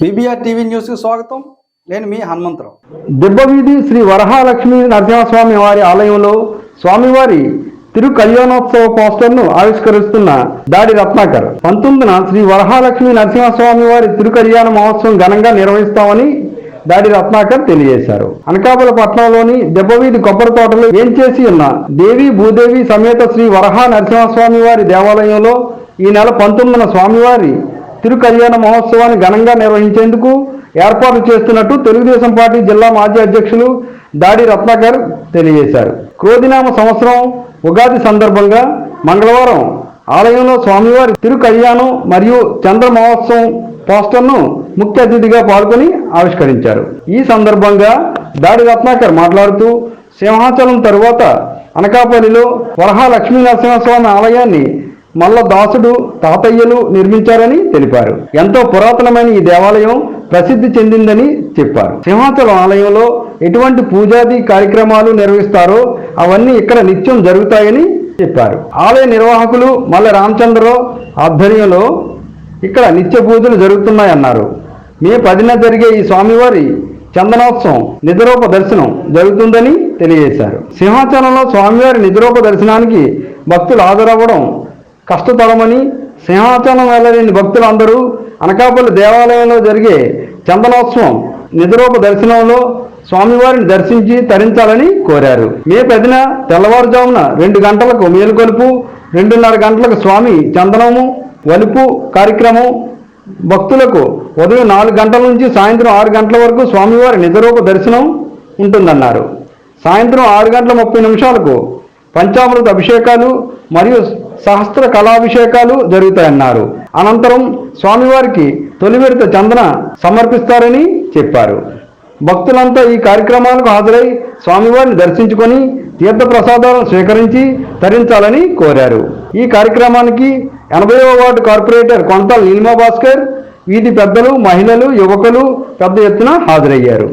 BBR TV న్యూస్కి స్వాగతం. నేను మీ హనుమంతరావు. దిబ్బవీధి శ్రీ వరహాలక్ష్మి నరసింహస్వామి వారి ఆలయంలో స్వామివారి తిరు కళ్యాణోత్సవ పోస్టర్ను ఆవిష్కరిస్తున్న దాడి రత్నాకర్. పంతొమ్మిదిన శ్రీ వరహాలక్ష్మి నరసింహస్వామి వారి తిరు కళ్యాణ మహోత్సవం ఘనంగా నిర్వహిస్తామని దాడి రత్నాకర్ తెలియజేశారు. అనకాపల్లి పట్టణంలోని దెబ్బవీధి కొబ్బరి తోటలో ఏం చేసి ఉన్న దేవి భూదేవి సమేత శ్రీ వరహా నరసింహస్వామి వారి దేవాలయంలో ఈ నెల పంతొమ్మిదిన స్వామివారి తిరు కళ్యాణ మహోత్సవాన్ని ఘనంగా నిర్వహించేందుకు ఏర్పాట్లు చేస్తున్నట్టు తెలుగుదేశం పార్టీ జిల్లా మాజీ అధ్యక్షులు దాడి రత్నాకర్ తెలియజేశారు. క్రోధినామ సంవత్సరం ఉగాది సందర్భంగా మంగళవారం ఆలయంలో స్వామివారి తిరు కళ్యాణం మరియు చంద్ర మహోత్సవం పోస్టర్ను ముఖ్య అతిథిగా పాల్గొని ఆవిష్కరించారు. ఈ సందర్భంగా దాడి రత్నాకర్ మాట్లాడుతూ సింహాచలం తరువాత అనకాపల్లిలో వరహా లక్ష్మీనరసింహస్వామి ఆలయాన్ని మల్ల దాసుడు తాతయ్యలు నిర్మించారని తెలిపారు. ఎంతో పురాతనమైన ఈ దేవాలయం ప్రసిద్ధి చెందిందని చెప్పారు. సింహాచలం ఆలయంలో ఎటువంటి పూజాది కార్యక్రమాలు నిర్వహిస్తారో అవన్నీ ఇక్కడ నిత్యం జరుగుతాయని చెప్పారు. ఆలయ నిర్వాహకులు మల్ల రామచంద్రరావు ఆధ్వర్యంలో ఇక్కడ నిత్య పూజలు జరుగుతున్నాయన్నారు. మే పదిన జరిగే ఈ స్వామివారి చందనోత్సవం నిద్రోప దర్శనం జరుగుతుందని తెలియజేశారు. సింహాచలంలో స్వామివారి నిద్రోప దర్శనానికి భక్తులు హాజరవ్వడం కష్టతరమని సింహాచలం వెళ్ళలేని భక్తులందరూ అనకాపల్లి దేవాలయంలో జరిగే చందనోత్సవం నిద్రోప దర్శనంలో స్వామివారిని దర్శించి తరించాలని కోరారు. మే పదిన తెల్లవారుజామున రెండు గంటలకు మేలుకొలుపు రెండున్నర గంటలకు స్వామి చందనము వలుపు కార్యక్రమం. భక్తులకు ఉదయం నాలుగు గంటల నుంచి సాయంత్రం ఆరు గంటల వరకు స్వామివారి నిజరూప దర్శనం ఉంటుందన్నారు. సాయంత్రం ఆరు గంటల ముప్పై నిమిషాలకు పంచామృత అభిషేకాలు మరియు సహస్ర కళాభిషేకాలు జరుగుతాయన్నారు. అనంతరం స్వామివారికి తొలి విడత చందన సమర్పిస్తారని చెప్పారు. భక్తులంతా ఈ కార్యక్రమాలకు హాజరై స్వామివారిని దర్శించుకొని తీర్థప్రసాదాలను స్వీకరించి తరించాలని కోరారు. ఈ కార్యక్రమానికి ఎనభైవ వార్డు కార్పొరేటర్ కొంత నీలిమా భాస్కర్ వీధి పెద్దలు మహిళలు యువకులు పెద్ద ఎత్తున హాజరయ్యారు.